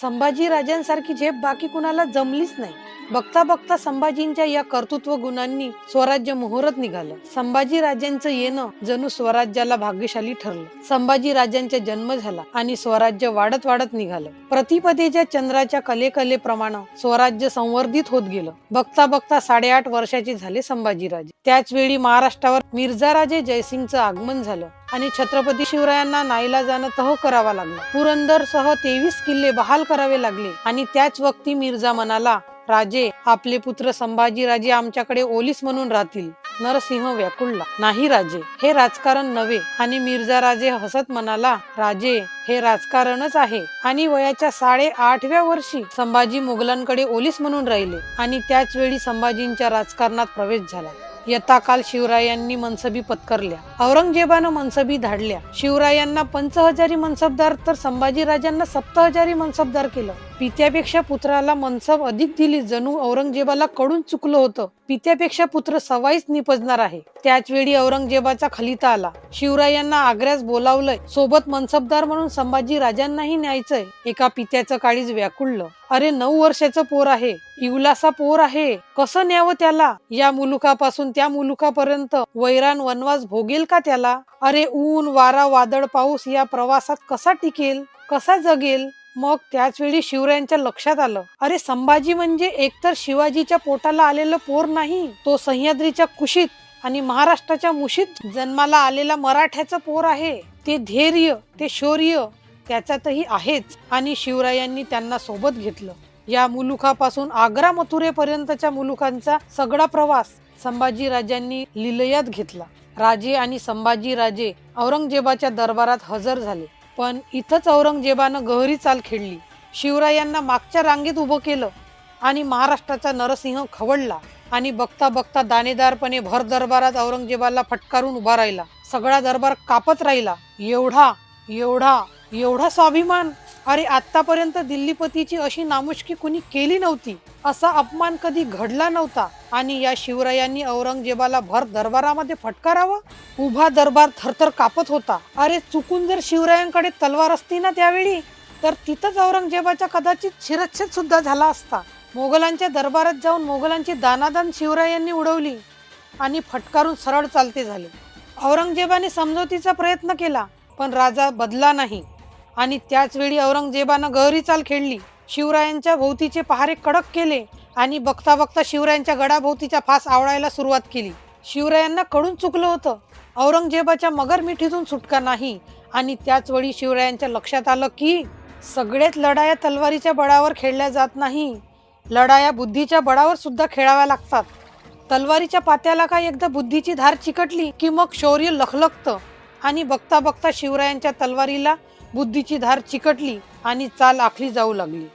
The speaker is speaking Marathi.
संभाजी राजांसारखी झेप बाकी कुणाला जमलीच नाही. बघता बघता संभाजींच्या या कर्तृत्व गुणांनी स्वराज्य मुहूर्त निघालं. संभाजी राजांचं येणं जणू स्वराज्याला भाग्यशाली ठरलं. संभाजी राजांचा जन्म झाला आणि स्वराज्य वाढत वाढत निघालं. प्रतिपदेच्या चंद्राच्या कलेकलेप्रमाणे स्वराज्य संवर्धित होत गेलं. बघता बघता साडेआठ वर्षाचे झाले संभाजीराजे त्याच वेळी महाराष्ट्रावर मिर्झाराजे जयसिंगचं आगमन झालं आणि छत्रपती शिवरायांना नाईला जाणं तह करावा लागला. पुरंदर सह तेवीस किल्ले बहाल करावे लागले आणि त्याच वक्ती मिर्झा मनाला राजे आपले पुत्र संभाजी राजे आमच्याकडे ओलीस म्हणून राहतील. नरसिंह व्याकुळला नाही राजे हे राजकारण नव्हे. आणि मिर्झा राजे हसत म्हणाला राजे हे राजकारणच आहे. आणि वयाच्या साडे आठव्या वर्षी संभाजी मुघलांकडे ओलीस म्हणून राहिले. आणि त्याच वेळी संभाजींच्या राजकारणात प्रवेश झाला. यथाकाल शिवरायांनी मनसबी पत्करल्या. औरंगजेबानं मनसबी धाडल्या. शिवरायांना पंचहजारी मनसबदार तर संभाजी राजांना सप्तहजारी मनसबदार केलं. पित्यापेक्षा पुत्राला मनसब अधिक दिली जणू औरंगजेबाला कडून चुकलं होतं. पित्यापेक्षा पुत्र सवाईच निपजणार आहे. त्याच वेळी औरंगजेबाचा खलिता आला. शिवरायांना आग्र्यास बोलावलंय. सोबत मनसबदार म्हणून संभाजी राजांनाही न्यायचंय. एका पित्याचं काळीज व्याकुळलं. अरे नऊ वर्षाचं पोर आहे. इवलासा पोर आहे. कसं न्यावं त्याला? या मुलुखापासून त्या मुलुखापर्यंत वैरान वनवास भोगेल का त्याला? अरे ऊन वारा वादळ पाऊस या प्रवासात कसा टिकेल? कसा जगेल? मग त्याच वेळी शिवरायांच्या लक्षात आलं. अरे संभाजी म्हणजे एकतर शिवाजीच्या पोटाला आलेलं पोर नाही तो सह्याद्रीच्या कुशीत आणि महाराष्ट्राच्या मुशीत जन्माला आलेला मराठ्याचं पोर आहे. ते धैर्य ते शौर्य त्याच्यातही आहेच आणि शिवरायांनी त्यांना सोबत घेतलं. या मुलुखापासून आग्रा मथुरेपर्यंतच्या मुलुखांचा सगळा प्रवास संभाजी राजांनी लिलयात घेतला. राजे आणि संभाजी राजे औरंगजेबाच्या दरबारात हजर झाले. पण इथंच औरंगजेबानं गहरी चाल खेळली. शिवरायांना मागच्या रांगेत उभं केलं आणि महाराष्ट्राचा नरसिंह खवळला आणि बघता बघता दाणेदारपणे भर दरबारात औरंगजेबाला फटकारून उभा राहिला. सगळा दरबार कापत राहिला. एवढा एवढा एवढा स्वाभिमान अरे आतापर्यंत दिल्लीपतीची अशी नामुष्की कुणी केली नव्हती असा अपमान कधी घडला नव्हता? आणि या शिवरायांनी औरंगजेबाला भर दरबारामध्ये फटकारावं? उभा दरबार थरथर कापत होता. अरे चुकून जर शिवरायांकडे तलवार असती ना त्यावेळी तर तिथंच औरंगजेबाचा कदाचित शिरच्छेद सुद्धा झाला असता. मोगलांच्या दरबारात जाऊन मोगलांची दानादान शिवरायांनी उडवली आणि फटकारून सरळ चालते झाले. औरंगजेबाने समजवतीचा प्रयत्न केला पण राजा बदला नाही. आणि त्याचवेळी औरंगजेबानं गहरी चाल खेळली. शिवरायांच्या भोवतीचे पहारे कडक केले आणि बघता बघता शिवरायांच्या गडाभोवतीचा फास आवळायला सुरुवात केली. शिवरायांना कडून चुकलं होतं. औरंगजेबाच्या मगर मिठीतून सुटका नाही आणि त्याचवेळी शिवरायांच्या लक्षात आलं की सगळेच लढाया तलवारीच्या बळावर खेळल्या जात नाही. लढाया बुद्धीच्या बळावर सुद्धा खेळाव्या लागतात. तलवारीच्या पात्याला काय एकदा बुद्धीची धार चिकटली की मग शौर्य लखलखतं. आणि बघता बघता शिवरायांच्या तलवारीला बुद्धीची धार चिकटली आणि चाल आखली जाऊ लागली.